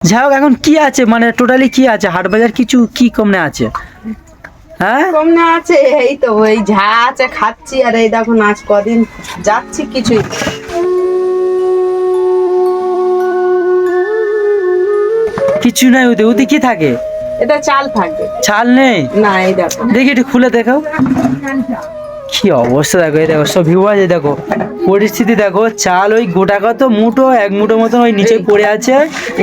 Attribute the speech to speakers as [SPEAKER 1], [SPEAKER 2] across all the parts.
[SPEAKER 1] যাই হোক এখন কি আছে? মানে টোটালি কি আছে? হাট বাজার কিছু কি কমনে আছে? হ্যাঁ?
[SPEAKER 2] কম না আছে এই তো ওই যা আছে খাচ্ছি আর এই দেখো আজ কদিন যাচ্ছি কিছুই
[SPEAKER 1] কিছু নাই ওতে ওতে কি থাকে?
[SPEAKER 2] এটা চাল থাকবে
[SPEAKER 1] চাল নেই?
[SPEAKER 2] না এই দেখো।
[SPEAKER 1] দেখি একটু খুলে দেখাও। কি অবস্থা দেখো এই দেখো সব ভিউ আছে দেখো। পরিস্থিতি দেখো চাল ওই গোটা কত মুঠো এক মুঠো মতন ওই নিচে পড়ে আছে।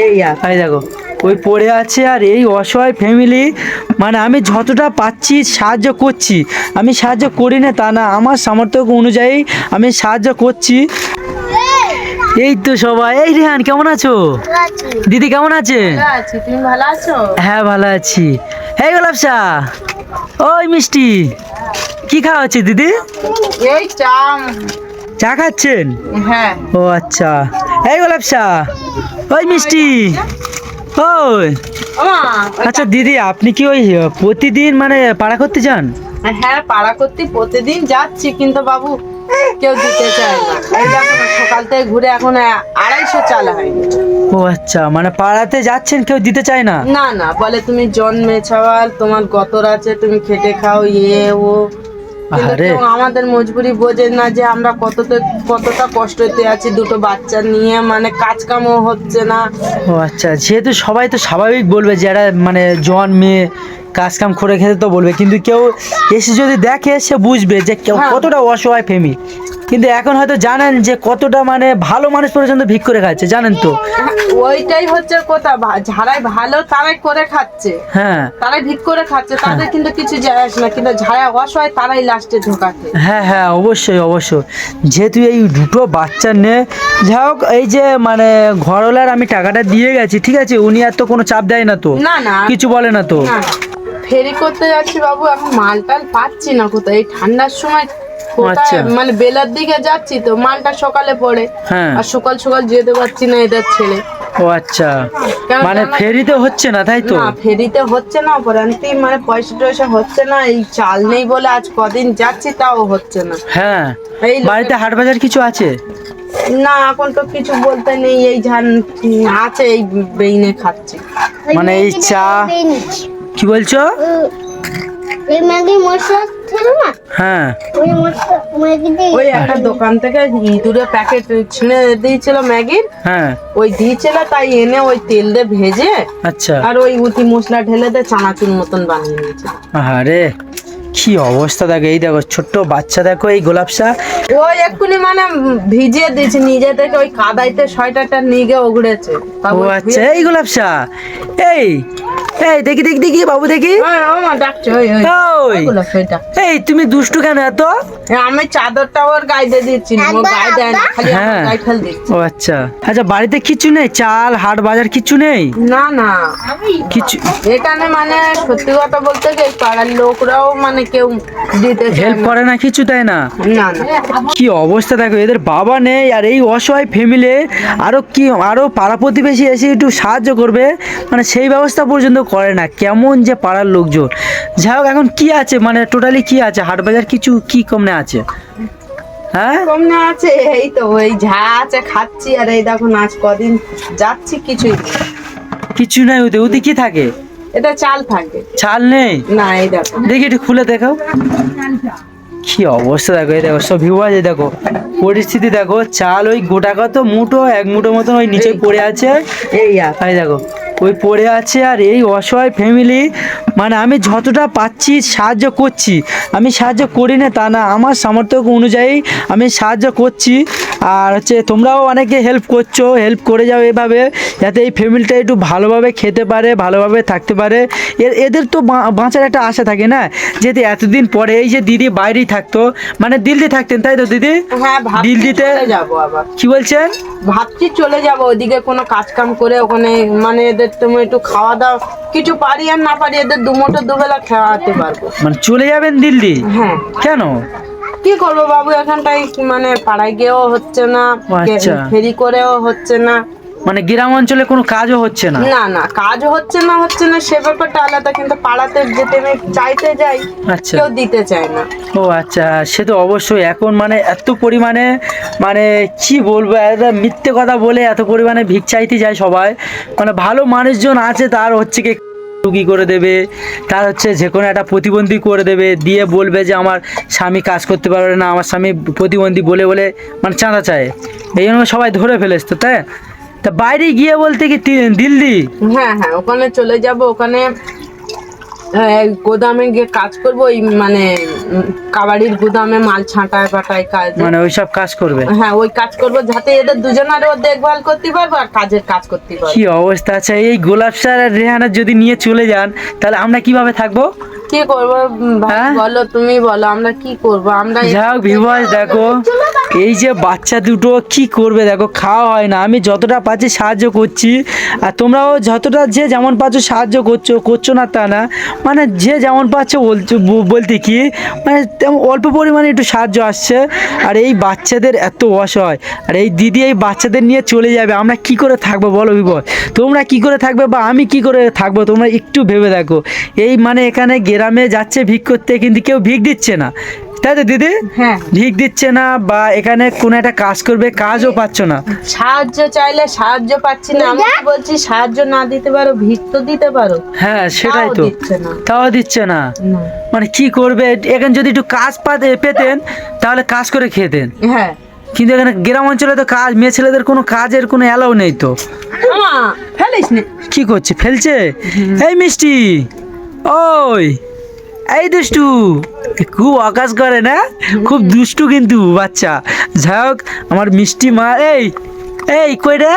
[SPEAKER 2] এই আর
[SPEAKER 1] দেখো ওই পড়ে আছে আর এই অসহায় ফ্যামিলি মানে আমি যতটা পাচ্ছি সাহায্য করছি। আমি সাহায্য করি না তা না আমার সামর্থ্য অনুযায়ী আমি সাহায্য করছি। এই। তো সবাই এই রেহান কেমন আছো? দিদি কেমন আছে হ্যাঁ
[SPEAKER 2] ভালো আছি তুমি ভালো আছো?
[SPEAKER 1] হ্যাঁ ভালো আছি। এই গোলাপসা ওই মিষ্টি কি খাওয়া হচ্ছে দিদি?
[SPEAKER 2] এই চাম
[SPEAKER 1] চা খাচ্ছেন?
[SPEAKER 2] হ্যাঁ।
[SPEAKER 1] ও আচ্ছা। এই গোলাপসা ওই মিষ্টি। ওই। আচ্ছা দিদি আপনি কি ওই প্রতিদিন মানে পাড়া করতে যান?
[SPEAKER 2] হ্যাঁ পাড়া করতে প্রতিদিন যাচ্ছি কিন্তু বাবু কেউ দিতে চায় না। সকাল থেকে ঘুরে এখন আড়াইশো চাল হয়নি
[SPEAKER 1] ও আচ্ছা মানে পাড়াতে যাচ্ছেন কেউ দিতে চায় না?
[SPEAKER 2] না না বলে তুমি জন্মে ছাওয়াল তোমার গতর আছে তুমি খেটে খাও ইয়ে ও।
[SPEAKER 1] আরে।
[SPEAKER 2] আমাদের মজবুরি বোঝে না যে আমরা কতটা কতটা কষ্টতে আছি দুটো বাচ্চা নিয়ে মানে কাজ কামও হচ্ছে না।
[SPEAKER 1] ও আচ্ছা যেহেতু সবাই তো স্বাভাবিক বলবে যারা মানে জন মেয়ে কাজ কাম করে খেতে তো বলবে কিন্তু কেউ এসে যদি দেখে সে বুঝবে যে কেউ
[SPEAKER 2] হ্যাঁ।
[SPEAKER 1] কতটা অসহায় ফেমি কিন্তু এখন হয়তো জানেন যে কতটা মানে ভালো মানুষ পর্যন্ত ভিক করে খাচ্ছে জানেন তো?
[SPEAKER 2] ওইটাই হচ্ছে কথা যারাই ভালো তারাই করে খাচ্ছে।
[SPEAKER 1] হ্যাঁ।
[SPEAKER 2] তারাই ভিক করে খাচ্ছে তাদের কিন্তু কিছু যায় আসে না কিন্তু যারা অসহায় তারাই লাস্টে ধোকাতে
[SPEAKER 1] হ্যাঁ হ্যাঁ অবশ্যই অবশ্যই। যেহেতু এই দুটো বাচ্চা নে যাই হোক এই যে মানে ঘরওয়ালার আমি টাকাটা দিয়ে গেছি ঠিক আছে? উনি আর তো কোনো চাপ দেয় না তো?
[SPEAKER 2] না না।
[SPEAKER 1] কিছু বলে না তো?
[SPEAKER 2] ফেরি করতে যাচ্ছি বাবু এখন মাল টাল পাচ্ছি না কোথায়? এই ঠান্ডার সময় কোথায়?
[SPEAKER 1] আচ্ছা।
[SPEAKER 2] মানে বেলার দিকে যাচ্ছি তো মালটা সকালে পড়ে।
[SPEAKER 1] হ্যাঁ।
[SPEAKER 2] আর সকাল সকাল যেতে পারছি না এদের ছেলে।
[SPEAKER 1] ও আচ্ছা। মানে? ফেরিতে হচ্ছে না তাই তো?
[SPEAKER 2] না ফেরিতে হচ্ছে না অপরান্তি মানে পয়সা টয়সা হচ্ছে না এই চাল নেই বলে আজ কদিন যাচ্ছি তাও হচ্ছে না।
[SPEAKER 1] হ্যাঁ।
[SPEAKER 2] এই
[SPEAKER 1] বাড়িতে হাট বাজার কিছু আছে?
[SPEAKER 2] না এখন তো কিছু বলতে নেই এই ঝান আছে এই বেইনে খাচ্ছি।
[SPEAKER 1] মানে এই চা কি বলছো?
[SPEAKER 3] এই ম্যাগি মশলা ছিল না?
[SPEAKER 1] হ্যাঁ।
[SPEAKER 3] ওই মশলা ম্যাগি দিয়ে
[SPEAKER 2] ওই একটা দোকান থেকে ইঁদুরে প্যাকেট ছিঁড়ে দিয়েছিল ম্যাগির।
[SPEAKER 1] হ্যাঁ।
[SPEAKER 2] ওই দিয়েছিল তাই এনে ওই তেল দিয়ে ভেজে
[SPEAKER 1] আচ্ছা।
[SPEAKER 2] আর ওই উতি মশলা ঢেলে দিয়ে চানাচুর মতন বানিয়ে
[SPEAKER 1] আরে কি অবস্থা দেখো এই দেখো ছোট্ট বাচ্চা দেখো এই গোলাপসা
[SPEAKER 2] ওই এক্ষুনি মানে ভিজিয়ে দিয়েছে নিজে থেকে ওই কাদাইতে সোয়েটারটা নিয়ে গিয়ে ওগড়েছে
[SPEAKER 1] ও আচ্ছা এই গোলাপসা এই এই দেখি দেখি দেখি বাবু দেখি।
[SPEAKER 2] ওই, ও মা ডাকছে ওই ওই।
[SPEAKER 1] ওই।
[SPEAKER 2] ওগুলো সোয়েটার
[SPEAKER 1] এই তুমি দুষ্টু কেন এত?
[SPEAKER 2] আমি চাদরটা ওর গায়ে দিয়ে দিচ্ছি গায়ে দেয় না খালি আমার
[SPEAKER 1] হ্যাঁ।
[SPEAKER 2] গায়ে ফেল দিচ্ছি।
[SPEAKER 1] ও আচ্ছা। আচ্ছা বাড়িতে কিছু নেই? চাল হাট বাজার কিছু নেই?
[SPEAKER 2] না না।
[SPEAKER 1] কিছু
[SPEAKER 2] এখানে মানে সত্যি কথা বলতে যে পাড়ার লোকরাও মানে কেউ দিতে
[SPEAKER 1] হেল্প করে না কিছু তাই না?
[SPEAKER 2] না
[SPEAKER 1] কি অবস্থা দেখো এদের বাবা নেই আর এই অসহায় ফ্যামিলি আরও কি আরও পাড়া প্রতিবেশী এসে একটু সাহায্য করবে মানে সেই ব্যবস্থা পর্যন্ত করে না। কেমন যে পাড়ার লোকজন। যাই হোক এখন কি আছে? মানে টোটালি কি আছে? হাট বাজার কিছু কি কমনে আছে? হ্যাঁ?
[SPEAKER 2] কম না আছে এই তো ওই যা আছে খাচ্ছি আর এই দেখো আজ কদিন যাচ্ছি কিছুই
[SPEAKER 1] কিছু নাই ওতে ওতে কি থাকে?
[SPEAKER 2] এটা চাল থাকবে
[SPEAKER 1] চাল নেই?
[SPEAKER 2] না এই দেখো।
[SPEAKER 1] দেখি একটু খুলে দেখাও। কি অবস্থা দেখো এই দেখো সব ভিউ আছে দেখো। পরিস্থিতি দেখো চাল ওই গোটা কত মুঠো এক মুঠো মতন ওই নিচে পড়ে আছে।
[SPEAKER 2] এই
[SPEAKER 1] এই দেখো ওই পড়ে আছে আর এই অসহায় ফ্যামিলি মানে আমি যতটা পাচ্ছি সাহায্য করছি। আমি সাহায্য করি না তা না আমার সামর্থ্য অনুযায়ী আমি সাহায্য করছি। আর হচ্ছে তোমরাও অনেকে হেল্প করছ হেল্প করে যাও এভাবে যাতে এই ফ্যামিলিটা একটু ভালোভাবে খেতে পারে ভালোভাবে থাকতে পারে। এদের তো বাঁচার একটা আশা থাকে না যেহেতু এতদিন পরে এই যে দিদি বাইরেই থাকতো মানে দিল্লি থাকতেন তাই তো দিদি?
[SPEAKER 2] হ্যাঁ
[SPEAKER 1] দিল্লিতে
[SPEAKER 2] যাব আবার।
[SPEAKER 1] কি বলছেন?
[SPEAKER 2] ভাবছি চলে যাব ওইদিকে কোনো কাজ কাম করে ওখানে মানে এদের তুমি একটু খাওয়া দাও। কিছু পারি আর না পারি এদের দুমোটো দুবেলা খাওয়াতে পারব।
[SPEAKER 1] মানে চলে যাবেন দিল্লি?
[SPEAKER 2] হ্যাঁ।
[SPEAKER 1] কেন?
[SPEAKER 2] কি করব বাবু এখানটাই মানে পাড়ায় গিয়েও হচ্ছে না
[SPEAKER 1] আচ্ছা।
[SPEAKER 2] ফেরি করেও হচ্ছে না।
[SPEAKER 1] মানে গ্রাম অঞ্চলে কোনো কাজও হচ্ছে না?
[SPEAKER 2] না না কাজ হচ্ছে না হচ্ছে না সে ব্যাপারটা আলাদা কিন্তু পাড়াতে যেতে আমি চাইতে যাই
[SPEAKER 1] আচ্ছা।
[SPEAKER 2] কেউ দিতে চায় না।
[SPEAKER 1] ও আচ্ছা সে তো অবশ্যই এখন মানে এত পরিমাণে মানে কি বলব একটা মিথ্যে কথা বলে এত পরিমাণে ভিক চাইতে যায় সবাই। মানে ভালো মানুষজন আছে তার হচ্ছে কি রুগী করে দেবে? তার হচ্ছে যে কোনো একটা প্রতিবন্ধী করে দেবে দিয়ে বলবে যে আমার স্বামী কাজ করতে পারবে না আমার স্বামী প্রতিবন্ধী বলে বলে মানে চাঁদা চায়। এই জন্য সবাই ধরে ফেলেছ তো তাই? তা বাইরে গিয়ে বলতে কি দিল্লি?
[SPEAKER 2] হ্যাঁ হ্যাঁ ওখানে চলে যাব ওখানে গোদামে গিয়ে কাজ করব ওই মানে কাবাডির গোদামে মাল ছাঁটায় পাটায় কাজ।
[SPEAKER 1] মানে ওইসব কাজ করবে?
[SPEAKER 2] হ্যাঁ ওই কাজ করব যাতে এদের দুজনেরও দেখভাল করতে পারব আর কাজের কাজ করতে পারব।
[SPEAKER 1] কি অবস্থা? আচ্ছা এই গোলাপ স্যার আর রেহানা যদি নিয়ে চলে যান তাহলে আমরা কীভাবে থাকব?
[SPEAKER 2] কি করব? ভাই
[SPEAKER 1] হ্যাঁ?
[SPEAKER 2] বলো তুমি বলো আমরা কি করব? আমরা
[SPEAKER 1] যাই হোক ভিভাস দেখো এই যে বাচ্চা দুটো কি করবে দেখো খাওয়া হয় না। আমি যতটা পাচ্ছি সাহায্য করছি। আর তোমরাও যতটা যে যেমন পাচ্ছ সাহায্য করছ করছ না তা না। মানে যে যেমন পাচ্ছ বলছো বলতে কি মানে তেমন অল্প পরিমাণে একটু সাহায্য আসছে। আর এই বাচ্চাদের এত অসহায়। আর এই দিদি এই বাচ্চাদের নিয়ে চলে যাবে। আমরা কি করে থাকব বলো বিপদ তোমরা কি করে থাকবে বা আমি কি করে থাকব তোমরা একটু ভেবে দেখো। এই মানে এখানে গ্রামে যাচ্ছে ভিক করতে কিন্তু কেউ ভিক দিচ্ছে না। তাই তো দিদি?
[SPEAKER 2] হ্যাঁ।
[SPEAKER 1] ভিক দিচ্ছে না বা এখানে কোনো একটা কাজ করবে কাজও পাচ্ছ না।
[SPEAKER 2] সাহায্য চাইলে সাহায্য পাচ্ছি না। আমি বলছি সাহায্য না দিতে পারো ভিত তো দিতে পারো।
[SPEAKER 1] হ্যাঁ সেটাই তো। তাও দিচ্ছে না।
[SPEAKER 2] না।
[SPEAKER 1] মানে কি করবে? এখানে যদি একটু কাজ পাতে পেতেন তাহলে কাজ করে খেতেন
[SPEAKER 2] হ্যাঁ।
[SPEAKER 1] কিন্তু এখানে গ্রাম অঞ্চলে তো কাজ মেয়ে ছেলেদের কোনো কাজের কোনো অ্যালাউ নেই তো।
[SPEAKER 2] আমা, ফেলিস
[SPEAKER 1] কি করছে? ফেলছে? এই মিষ্টি। ওই এই দুষ্টু খুব আকাশ করে না? খুব দুষ্টু কিন্তু বাচ্চা। যাই হোক আমার মিষ্টি মা এই এই কই রে?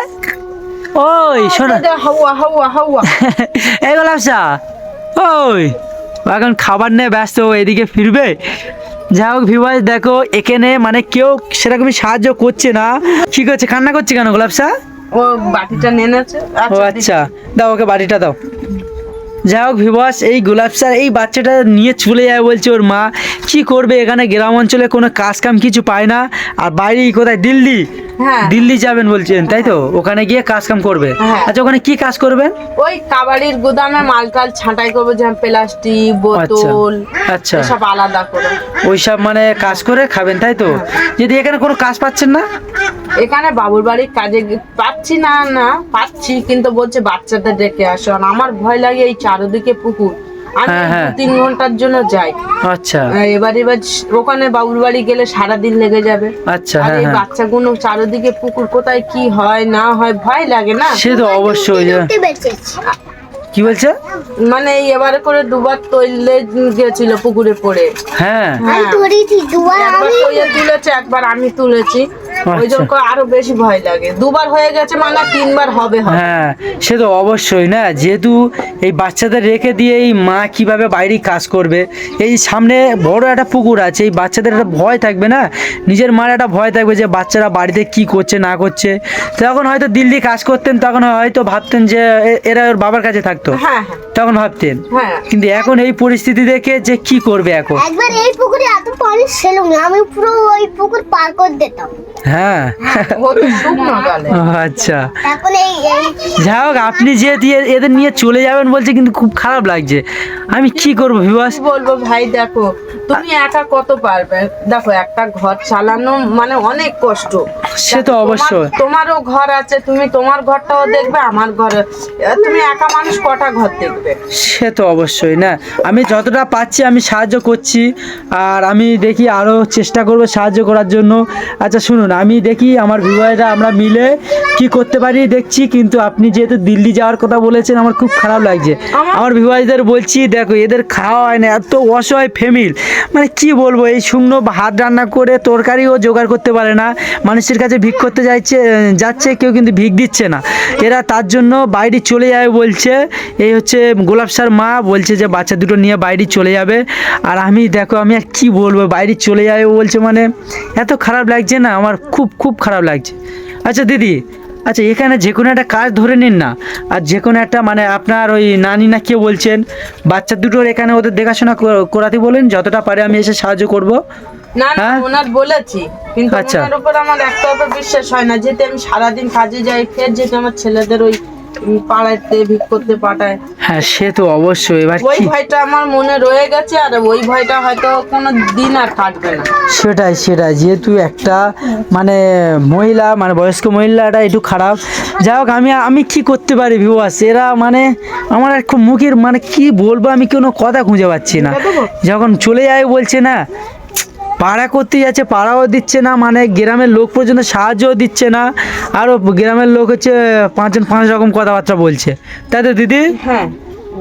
[SPEAKER 1] ওই শোনা।
[SPEAKER 2] হাওয়া হাওয়া হাওয়া।
[SPEAKER 1] এই গোলাপসা ওই এখন খাবার নিয়ে ব্যস্ত এদিকে ফিরবে। যাই হোক ভিভাস দেখো এখানে মানে কেউ সেরকমই সাহায্য করছে না। কি করছে কান্না করছে কেন গোলাপসা
[SPEAKER 2] ও বাটিটা নিয়ে নেছে
[SPEAKER 1] ও আচ্ছা দাও ওকে বাটিটা দাও। যাই হোক ভিবাস এই গোলাপ স্যার এই বাচ্চাটা নিয়ে চলে যায় বলছে ওর মা। কি করবে এখানে? গ্রাম অঞ্চলে কোনো কাজ কাম কিছু পায় না। আর বাইরে কোথায়? দিল্লি।
[SPEAKER 2] হ্যাঁ।
[SPEAKER 1] দিল্লি যাবেন বলছেন তাই তো? ওখানে গিয়ে কাজ কাম করবে।
[SPEAKER 2] হ্যাঁ।
[SPEAKER 1] আচ্ছা ওখানে কি কাজ করবেন
[SPEAKER 2] ওই কাবাডির গুদামে মাল টাল ছাঁটাই করবে যেমন প্লাস্টিক বোতল
[SPEAKER 1] আচ্ছা।
[SPEAKER 2] সব আলাদা করে।
[SPEAKER 1] ওইসব মানে কাজ করে খাবেন তাই তো? যদি এখানে কোনো কাজ পাচ্ছেন না?
[SPEAKER 2] এখানে বাবুর বাড়ির কাজে পাচ্ছি না না পাচ্ছি কিন্তু বলছে বাচ্চাদের ডেকে আসো। আমার ভয় লাগে এই চারদিকে পুকুর। আমি
[SPEAKER 1] হ্যাঁ, হ্যাঁ।
[SPEAKER 2] দু তিন ঘণ্টার জন্য যাই
[SPEAKER 1] আচ্ছা।
[SPEAKER 2] এবার এবার ওখানে বাবুর বাড়ি গেলে সারাদিন লেগে যাবে।
[SPEAKER 1] আচ্ছা
[SPEAKER 2] আর
[SPEAKER 1] হ্যাঁ
[SPEAKER 2] এই বাচ্চাগুলো চারদিকে পুকুর কোথায় কি হয় না হয় ভয় লাগে না?
[SPEAKER 1] সে তো অবশ্যই কি বলছে?
[SPEAKER 2] মানে এবারে করে দুবার তৈলে গেছিল পুকুরে পড়ে।
[SPEAKER 1] হ্যাঁ।
[SPEAKER 3] আমি দুবার
[SPEAKER 2] একবার তুলেছে একবার আমি তুলেছি। ওই
[SPEAKER 1] আচ্ছা।
[SPEAKER 2] জন্য আরও বেশি ভয় লাগে। দুবার হয়ে গেছে মানে তিনবার হবে হবে
[SPEAKER 1] হ্যাঁ সে তো অবশ্যই না। যেহেতু এই বাচ্চাদের রেখে দিয়ে এই মা কীভাবে বাইরে কাজ করবে এই সামনে বড় একটা পুকুর আছে এই বাচ্চাদের একটা ভয় থাকবে না? নিজের মার একটা ভয় থাকবে যে বাচ্চারা বাড়িতে কি করছে না করছে। তখন হয়তো দিল্লি কাজ করতেন তখন হয়তো ভাবতেন যে এ- এরা ওর বাবার কাছে থাকতো।
[SPEAKER 2] হ্যাঁ
[SPEAKER 1] তখন ভাবতেন।
[SPEAKER 2] হ্যাঁ।
[SPEAKER 1] কিন্তু এখন এই পরিস্থিতি দেখে যে কি করবে এখন?
[SPEAKER 3] একবার এই পুকুরে এত পানি ছিল না আমি পুরো ওই পুকুর পার করে দিতাম।
[SPEAKER 1] হ্যাঁ।
[SPEAKER 2] ও
[SPEAKER 1] আচ্ছা। যাই হোক আপনি যেহেতু এ- এদের নিয়ে চলে যাবেন বলছে কিন্তু খুব খারাপ লাগছে। আমি কি করব বিবাস
[SPEAKER 2] বলব ভাই দেখো তুমি একা কত পারবে? দেখো একটা ঘর চালানো মানে অনেক কষ্ট।
[SPEAKER 1] সে তো অবশ্যই।
[SPEAKER 2] তোমারও ঘর আছে তুমি তোমার ঘরটাও দেখবে আমার ঘর তুমি একা মানুষ কটা ঘর দেখবে?
[SPEAKER 1] সে তো অবশ্যই না। আমি যতটা পাচ্ছি আমি সাহায্য করছি আর আমি দেখি আরও চেষ্টা করব সাহায্য করার জন্য। আচ্ছা শুনুন আমি দেখি আমার বিবাহটা আমরা মিলে কি করতে পারি দেখছি কিন্তু আপনি যেহেতু দিল্লি যাওয়ার কথা বলেছেন আমার খুব খারাপ লাগছে। আমার- বিবাহিতদের বলছি দেখো এদের খাওয়া হয় না এত অসহায় ফ্যামিল মানে কি বলব এই শুকনো ভাত রান্না করে তরকারিও জোগাড় করতে পারে না মানুষের কাছে ভিক করতে যাচ্ছে যাচ্ছে, কেউ কিন্তু ভিক দিচ্ছে না। এরা তার জন্য বাইরে চলে যাবে বলছে। এই হচ্ছে গোলাপ স্যার মা বলছে যে, বাচ্চা দুটো নিয়ে বাইরে চলে যাবে। আর আমি দেখো, আমি আর কী বলব, বাইরে চলে যাবে বলছে মানে এত খারাপ লাগছে না, আমার খুব খুব খারাপ লাগছে। আচ্ছা দিদি আচ্ছা এখানে যে কোনো একটা কাজ ধরে নিন না। আর যে কোনো একটা মানে আপনার ওই নানি না কেউ বলছেন, বাচ্চা দুটোর এখানে ওদের দেখাশোনা করাতে বলেন, যতটা পারে আমি এসে সাহায্য করব।
[SPEAKER 2] না না
[SPEAKER 1] হ্যাঁ?
[SPEAKER 2] ওনার বলেছি। কিন্তু
[SPEAKER 1] আচ্ছা।
[SPEAKER 2] ওনার উপর আমার একটা উপর বিশ্বাস হয় না। যেতে আমি সারাদিন কাজে যাই ফের যেতে আমার ছেলেদের ওই পাড়াতে ভিক করতে পাঠায়।
[SPEAKER 1] হ্যাঁ সে তো অবশ্যই। এবার
[SPEAKER 2] ওই ভয়টা আমার মনে রয়ে গেছে আর ওই ভয়টা হয়তো কোনো দিন আর কাটবে না।
[SPEAKER 1] সেটাই সেটাই। যেহেতু একটা মানে মহিলা মানে বয়স্ক মহিলাটা একটু খারাপ। যাই হোক আমি আমি কি করতে পারি ভিউয়ার্স এরা মানে আমার একটু মুখের মানে কি বলব আমি কোনো কথা খুঁজে পাচ্ছি না। যখন চলে যায় বলছে না পাড়া করতে যাচ্ছে পাড়াও দিচ্ছে না মানে গ্রামের লোক পর্যন্ত সাহায্যও দিচ্ছে না আরও গ্রামের লোক হচ্ছে পাঁচজন পাঁচ রকম কথাবার্তা বলছে। তাই তো দিদি?
[SPEAKER 2] হ্যাঁ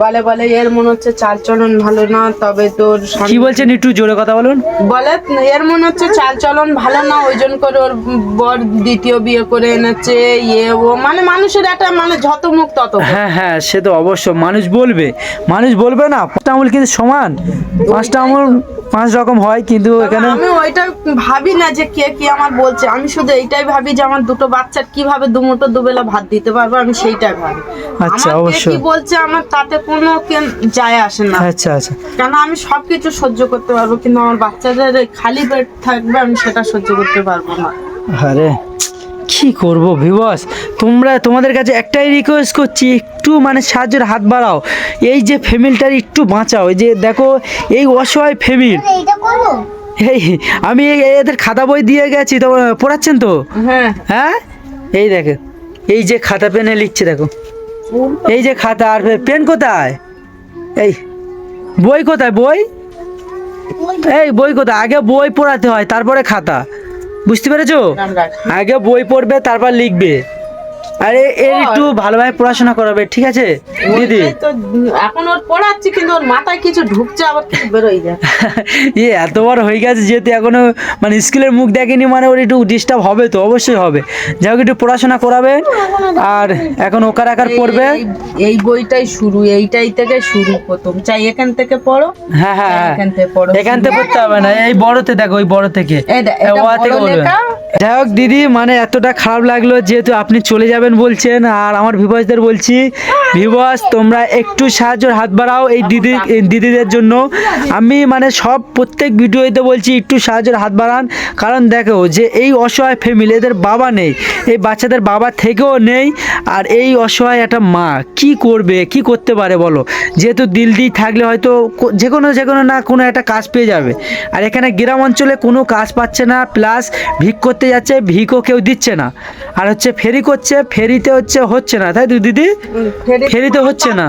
[SPEAKER 2] বলে বলে এর মনে হচ্ছে চাল চলন ভালো না তবে তোর
[SPEAKER 1] কি বলছেন একটু জোরে কথা বলুন।
[SPEAKER 2] বলে এর মনে হচ্ছে চাল চলন ভালো না ওই জন্য করে ওর বর দ্বিতীয় বিয়ে করে এনেছে ইয়ে ও মানে মানুষের একটা মানে যত মুখ তত।
[SPEAKER 1] হ্যাঁ হ্যাঁ সে তো অবশ্য মানুষ বলবে মানুষ বলবে না পাঁচটা আঙুল কিন্তু সমান পাঁচটা আঙুল পাঁচ রকম হয় কিন্তু এখানে
[SPEAKER 2] আমি ওইটা ভাবি না যে কে কি আমার বলছে। আমি শুধু এইটাই ভাবি যে আমার দুটো বাচ্চার কীভাবে দুমুটো দুবেলা ভাত দিতে পারব আমি সেইটাই ভাবি।
[SPEAKER 1] আচ্ছা, অবশ্যই।
[SPEAKER 2] কি বলছে আমার তাতে কোনো কেন- যায় আসে না।
[SPEAKER 1] আচ্ছা আচ্ছা।
[SPEAKER 2] কেন আমি সবকিছু সহ্য করতে পারব কিন্তু আমার বাচ্চাদের খালি পেট থাকবে আমি সেটা সহ্য করতে পারব না।
[SPEAKER 1] আরে কি করব ভিবস তোমরা তোমাদের কাছে একটাই রিকোয়েস্ট করছি একটু মানে সাহায্যের হাত বাড়াও। এই যে ফ্যামিলিটার একটু বাঁচাও। এই যে দেখো এই অসহায় ফ্যামিলি এই আমি এদের খাতা বই দিয়ে গেছি তো পড়াচ্ছেন তো?
[SPEAKER 2] হ্যাঁ।
[SPEAKER 1] হ্যাঁ? এই দেখো এই যে খাতা পেনে লিখছে দেখো। এই যে খাতা আর পেন কোথায়? এই বই কোথায় বই। এই বই কোথায়? আগে বই পড়াতে হয় তারপরে খাতা। বুঝতে পেরেছ? আগে বই পড়বে তারপর লিখবে। আরে এর একটু ভালোভাবে পড়াশোনা করাবে ঠিক আছে? দিদি।
[SPEAKER 2] এখন ওর পড়াচ্ছি কিন্তু ওর মাথায় কিছু ঢুকছে আবার কিছু বেরোই যায়।
[SPEAKER 1] ইয়ে এত বড় হয়ে গেছে যেহেতু এখনও মানে স্কুলের মুখ দেখেনি মানে ওর একটু ডিস্টার্ব হবে তো অবশ্যই হবে। যাই হোক একটু পড়াশোনা করাবে আর এখন ওকার আকার পড়বে
[SPEAKER 2] এই- বইটাই শুরু এইটাই থেকে শুরু প্রথম। চাই এখান থেকে পড়ো
[SPEAKER 1] হ্যাঁ হ্যাঁ হ্যাঁ।
[SPEAKER 2] এখান থেকে পড়ো।
[SPEAKER 1] এখান থেকে পড়তে হবে না এই বড়তে দেখো ওই বড় থেকে। ওয়া থেকে। যাই হোক দিদি মানে এতটা খারাপ লাগল যেহেতু আপনি চলে যাবেন বলছেন আর আমার ভিভাসদের বলছি ভিভাস তোমরা একটু সাহায্যের হাত বাড়াও এই দিদি দিদিদের জন্য। আমি মানে সব প্রত্যেক ভিডিওতে বলছি, একটু সাহায্যের হাত বাড়ান। কারণ দেখো যে এই অসহায় ফ্যামিলি এদের বাবা নেই, এই বাচ্চাদের বাবা থেকেও নেই, আর এই অসহায় একটা মা কি করবে, কি করতে পারে বলো? যেহেতু দিল্লি থাকলে হয়তো যে কোনো যে কোনো না কোনো একটা কাজ পেয়ে যাবে। আর এখানে গ্রাম অঞ্চলে কোনো কাজ পাচ্ছে না প্লাস ভিক করতে যাচ্ছে, ভিকও কেউ দিচ্ছে না। আর হচ্ছে ফেরি করছে ফেরিতে হচ্ছে হচ্ছে না তাই তো দিদি? ফেরিতে হচ্ছে না।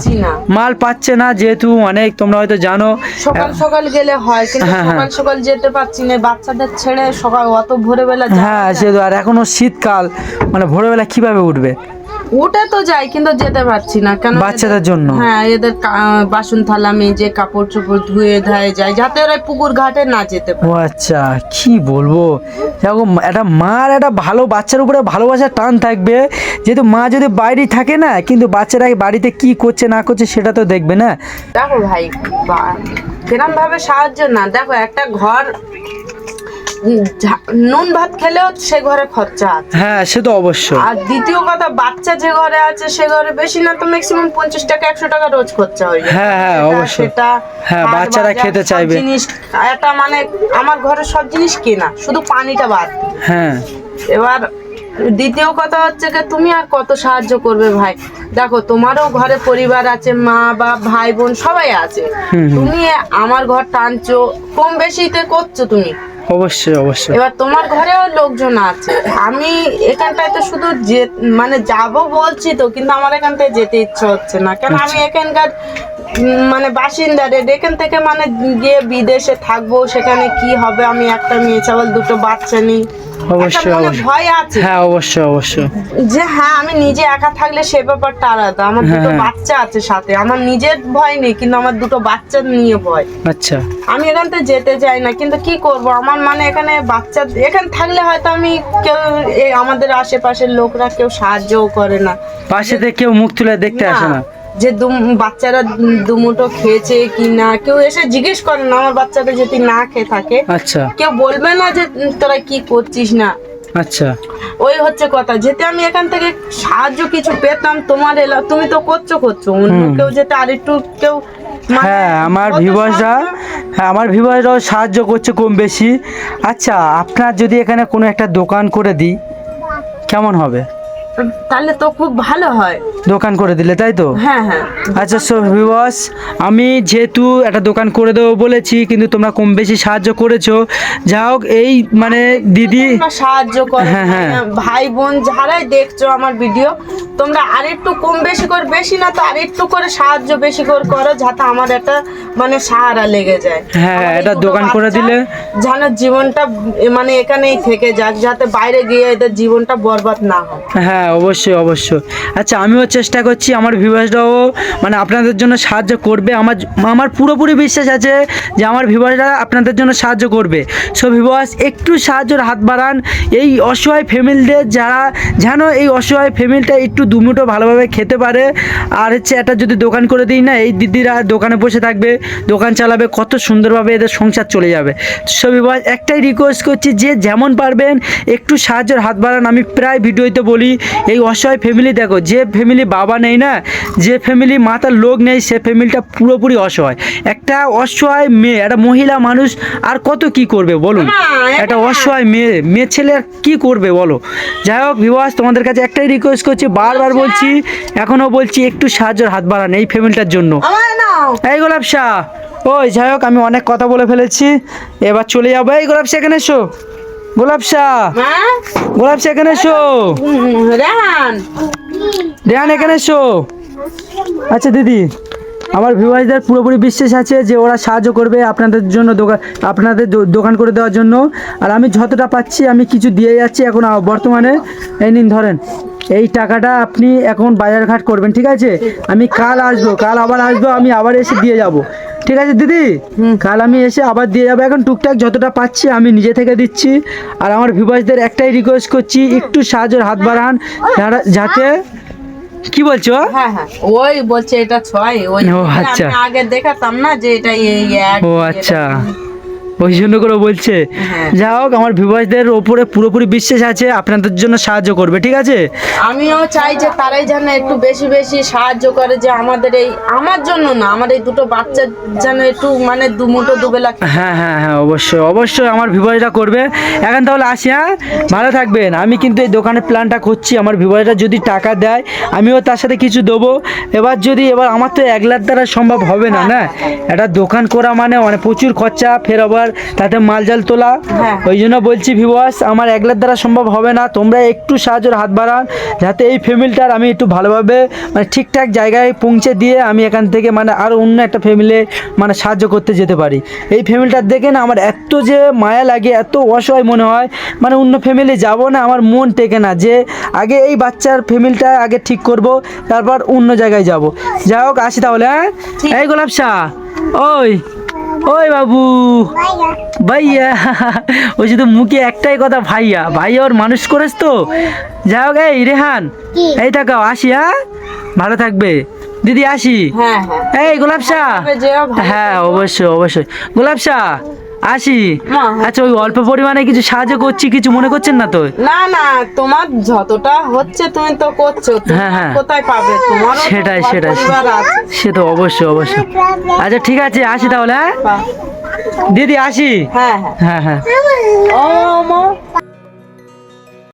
[SPEAKER 1] মাল পাচ্ছে না যেহেতু অনেক তোমরা হয়তো জানো।
[SPEAKER 2] সকাল সকাল গেলে হয় কিন্তু
[SPEAKER 1] হ্যাঁ, হ্যাঁ।
[SPEAKER 2] সকাল সকাল যেতে পারছি না বাচ্চাদের ছেড়ে সকাল অত ভোরবেলা
[SPEAKER 1] হ্যাঁ
[SPEAKER 2] সেহেতু
[SPEAKER 1] সে আর এখনও শীতকাল মানে ভোরবেলা কীভাবে উঠবে?
[SPEAKER 2] উঠে তো যাই কিন্তু যেতে পারছি না। কেন
[SPEAKER 1] বাচ্চাদের জন্য?
[SPEAKER 2] হ্যাঁ এদের বাসন থালা মেজে কাপড় চোপড় ধুয়ে ধায়ে যায় যাতে ওরা পুকুর ঘাটে না যেতে পারে।
[SPEAKER 1] ও আচ্ছা কি বলব? দেখো একটা মার একটা ভালো বাচ্চার উপরে ভালোবাসার টান থাকবে। যেহেতু মা যদি বাইরে থাকে না কিন্তু বাচ্চারা বাড়িতে কি করছে না করছে সেটা তো দেখবে না।
[SPEAKER 2] দেখো ভাই কিরম ভাবে সাহায্য না। দেখো একটা ঘর নুন ভাত খেলেও সে ঘরে খরচা আছে।
[SPEAKER 1] হ্যাঁ সে তো অবশ্যই।
[SPEAKER 2] আর দ্বিতীয় কথা বাচ্চা যে ঘরে আছে সে ঘরে বেশি না তো ম্যাক্সিমাম পঞ্চাশ টাকা একশো টাকা রোজ খরচা হয়ে যায়।
[SPEAKER 1] হ্যাঁ, হ্যাঁ, অবশ্যই।
[SPEAKER 2] সেটা
[SPEAKER 1] হ্যাঁ, বাচ্চারা খেতে চাইবে।
[SPEAKER 2] জিনিস এটা মানে আমার ঘরে সব জিনিস কেনা শুধু পানিটা বাদ
[SPEAKER 1] হ্যাঁ।
[SPEAKER 2] এবার দ্বিতীয় কথা হচ্ছে যে তুমি আর কত সাহায্য করবে ভাই? দেখো তোমারও ঘরে পরিবার আছে মা বা ভাই বোন সবাই আছে। তুমি আমার ঘর টানছো কম বেশিতে করছ তুমি।
[SPEAKER 1] অবশ্যই অবশ্যই।
[SPEAKER 2] এবার তোমার ঘরেও লোকজন আছে। আমি এখানটায় তো শুধু যে মানে যাব বলছি তো কিন্তু আমার এখানটায় থেকে যেতে ইচ্ছে হচ্ছে না। কারণ আমি এখানকার মানে বাসিন্দা রে এখান থেকে মানে গিয়ে বিদেশে থাকব সেখানে কি হবে? আমি একটা মেয়ে চাওয়াল দুটো বাচ্চা নিই।
[SPEAKER 1] অবশ্যই।
[SPEAKER 2] ভয় আছে?
[SPEAKER 1] হ্যাঁ অবশ্যই অবশ্যই।
[SPEAKER 2] যে হ্যাঁ আমি নিজে একা থাকলে সে ব্যাপারটা আলাদা। আমার দুটো
[SPEAKER 1] হ্যাঁ।
[SPEAKER 2] বাচ্চা আছে সাথে। আমার নিজের ভয় নেই কিন্তু আমার দুটো বাচ্চা নিয়ে ভয়।
[SPEAKER 1] আচ্ছা।
[SPEAKER 2] আমি এখান থেকে যেতে চাই না কিন্তু কি করব? আমার মানে এখানে বাচ্চা এখানে থাকলে হয়তো আমি কেউ আমাদের আশেপাশের লোকরা কেউ সাহায্যও করে না।
[SPEAKER 1] পাশে থেকে কেউ মুখ তুলে দেখতে আসে না।
[SPEAKER 2] যে দুম- বাচ্চারা দুমুটো খেয়েছে কি না কেউ এসে জিজ্ঞেস করে না আমার বাচ্চাটা যদি না খেয়ে থাকে।
[SPEAKER 1] আচ্ছা।
[SPEAKER 2] কেউ বলবে না যে তোরা কি করছিস না।
[SPEAKER 1] আচ্ছা।
[SPEAKER 2] ওই হচ্ছে কথা। যেতে আমি এখান থেকে সাহায্য কিছু পেতাম তোমার এলা তুমি তো করছ করছ। অন্য কেউ যেতে আরেকটু কেউ মানে
[SPEAKER 1] হ্যাঁ আমার ভিউয়ার্সরা হ্যাঁ আমার ভিউয়ার্সরাও সাহায্য করছে কম বেশি। আচ্ছা আপনার যদি এখানে কোনো একটা দোকান করে দিই কেমন হবে?
[SPEAKER 2] তাহলে তো খুব ভালো হয়
[SPEAKER 1] দোকান করে দিলে তাই তো
[SPEAKER 2] হ্যাঁ হ্যাঁ
[SPEAKER 1] আচ্ছা সো ভিউয়ার্স আমি যেহেতু একটা দোকান করে দেবো বলেছি কিন্তু তোমরা কম বেশি সাহায্য করেছ যা হোক এই মানে দিদি
[SPEAKER 2] সাহায্য করো
[SPEAKER 1] হ্যাঁ, হ্যাঁ।
[SPEAKER 2] ভাই বোন যারাই দেখছ আমার ভিডিও তোমরা আরেকটু কম বেশি করে বেশি না তো আরেকটু করে সাহায্য বেশি করে করো যাতে আমার একটা মানে সাহারা লেগে যায়
[SPEAKER 1] হ্যাঁ, এটা দোকান করে দিলে?
[SPEAKER 2] যেন জীবনটা মানে এখানেই থেকে যাক যাতে বাইরে গিয়ে এদের জীবনটা বরবাদ না হয়
[SPEAKER 1] হ্যাঁ অবশ্যই অবশ্যই। আচ্ছা আমিও চেষ্টা করছি আমার ভিউয়ার্সরাও মানে আপনাদের জন্য সাহায্য করবে। আমার আমার পুরোপুরি বিশ্বাস আছে যে আমার ভিউয়ার্সরা আপনাদের জন্য সাহায্য করবে। সো ভিউয়ার্স একটু সাহায্যের হাত বাড়ান। এই অসহায় ফ্যামিলিদের যারা, যেন এই অসহায় ফ্যামিলিটা একটু দুমুটো ভালোভাবে খেতে পারে। আর হচ্ছে, একটা যদি দোকান করে দিই না, এই দিদিরা দোকানে বসে থাকবে, দোকান চালাবে, কত সুন্দরভাবে এদের সংসার চলে যাবে। সো ভিউয়ার্স একটাই রিকোয়েস্ট করছি, যে যেমন পারবেন, একটু সাহায্যের হাত বাড়ান। আমি প্রায় ভিডিওতে বলি এই অসহায় ফ্যামিলি দেখো যে ফ্যামিলি বাবা নেই না যে ফ্যামিলি মাতার লোক নেই সে ফ্যামিলিটা পুরোপুরি অসহায়। একটা অসহায় মেয়ে একটা মহিলা মানুষ আর কত কি করবে বলুন? একটা অসহায় মেয়ে মেয়ে ছেলে আর কি করবে বলো? যাই হোক বিবাস তোমাদের কাছে একটাই রিকোয়েস্ট করছি বারবার বলছি এখনও বলছি একটু সাহায্যের হাত বাড়ান এই ফ্যামিলিটার জন্য। এই গোলাপ শাহ ওই যাই হোক আমি অনেক কথা বলে ফেলেছি এবার চলে যাব। এই গোলাপ শাহ এখানে এসো। গোলাপ শাহ। গোলাপ শাহ এখানে এসো।
[SPEAKER 2] রেহান
[SPEAKER 1] এখানে এসো। আচ্ছা দিদি আমার ভিউয়ারদের পুরোপুরি বিশ্বাস আছে যে ওরা সাহায্য করবে আপনাদের জন্য দোকান আপনাদের দোকান করে দেওয়ার জন্য। আর আমি যতটা পাচ্ছি আমি কিছু দিয়ে যাচ্ছি এখন বর্তমানে। এই নিন ধরেন। এই টাকাটা আপনি এখন বাজারঘাট করবেন ঠিক আছে? আমি কাল আসব কাল আবার আসব আমি আবার এসে দিয়ে যাব। ঠিক আছে দিদি? কাল আমি এসে আবার দিয়ে যাব। এখন টুকটাক যতটা পাচ্ছি আমি নিজে থেকে দিচ্ছি। আর আমার ভিউয়ার্সদের একটাই রিকোয়েস্ট করছি একটু সাহায্যের হাত বাড়ান। যারা- যাতে কি বলছো?
[SPEAKER 2] হ্যাঁ হ্যাঁ। ওই বলছে এটা ছয়। ওই
[SPEAKER 1] ও, আচ্ছা।
[SPEAKER 2] আগে দেখাতাম না যে এটা এই
[SPEAKER 1] ও আচ্ছা। ওই জন্য করে বলছে
[SPEAKER 2] হ্যাঁ।
[SPEAKER 1] যা হোক আমার ভিউয়ার্সদের ওপরে পুরোপুরি বিশ্বাস আছে আপনাদের জন্য সাহায্য করবে ঠিক আছে?
[SPEAKER 2] আমিও চাই যে তারাই যেন একটু বেশি বেশি সাহায্য করে যে আমাদের এই আমার জন্য না আমার এই দুটো বাচ্চার যেন একটু মানে দুমুটো দুবেলা
[SPEAKER 1] হ্যাঁ হ্যাঁ হ্যাঁ অবশ্যই অবশ্যই আমার ভিউয়ার্সরা করবে। এখন তাহলে আসি হ্যাঁ? ভালো থাকবেন। আমি কিন্তু এই দোকানের প্ল্যানটা করছি আমার ভিউয়ার্সরা যদি টাকা দেয় আমিও তার সাথে কিছু দেবো। এবার যদি এবার আমার তো এক লাখ দ্বারা সম্ভব হবে না না? একটা দোকান করা মানে অনেক প্রচুর খরচা ফের আবার তাতে মাল জাল তোলা।
[SPEAKER 2] হ্যাঁ।
[SPEAKER 1] ওই জন্য বলছি ভিউয়ার্স আমার একলার দ্বারা সম্ভব হবে না। তোমরা একটু সাহায্যের হাত বাড়ান যাতে এই ফ্যামিলিটার আমি একটু ভালোভাবে মানে ঠিকঠাক জায়গায় পৌঁছে দিয়ে আমি এখান থেকে মানে আরও অন্য একটা ফ্যামিলি মানে সাহায্য করতে যেতে পারি। এই ফ্যামিলিটার দেখে না আমার এত যে মায়া লাগে এত অসহায় মনে হয়। মানে অন্য ফ্যামিলি যাব না আমার মন টেকে না যে আগে এই বাচ্চার ফ্যামিলিটা আগে ঠিক করব তারপর অন্য জায়গায় যাব। যাই হোক আসি তাহলে হ্যাঁ। এই গোলাপ শাহ ওই। ওই বাবু। ভাইয়া। ওই শুধু মুখে একটাই কথা ভাইয়া। ভাইয়া ওর মানুষ করেছ তো। যাও হোক এই রেহান এই থাকাও আসি হ্যাঁ? ভালো থাকবে। দিদি আসি।
[SPEAKER 2] হ্যাঁ হ্যাঁ।
[SPEAKER 1] এই গোলাপ শাহ। হ্যাঁ অবশ্যই অবশ্যই। গোলাপ শাহ। আসি? আচ্ছা ওই অল্প পরিমাণে কিছু সাহায্য করছি কিছু মনে করছেন না তো?
[SPEAKER 2] না না তোমার যতটা হচ্ছে তুমি তো করছ।
[SPEAKER 1] হ্যাঁ, হ্যাঁ।
[SPEAKER 2] কোথায় পাবে? তোমার
[SPEAKER 1] সেটাই। সেটাই সে তো অবশ্যই অবশ্যই। আচ্ছা ঠিক আছে আসি তাহলে হ্যাঁ। দিদি আসি?
[SPEAKER 2] হ্যাঁ হ্যাঁ।
[SPEAKER 1] হ্যাঁ হ্যাঁ।
[SPEAKER 2] ও মা।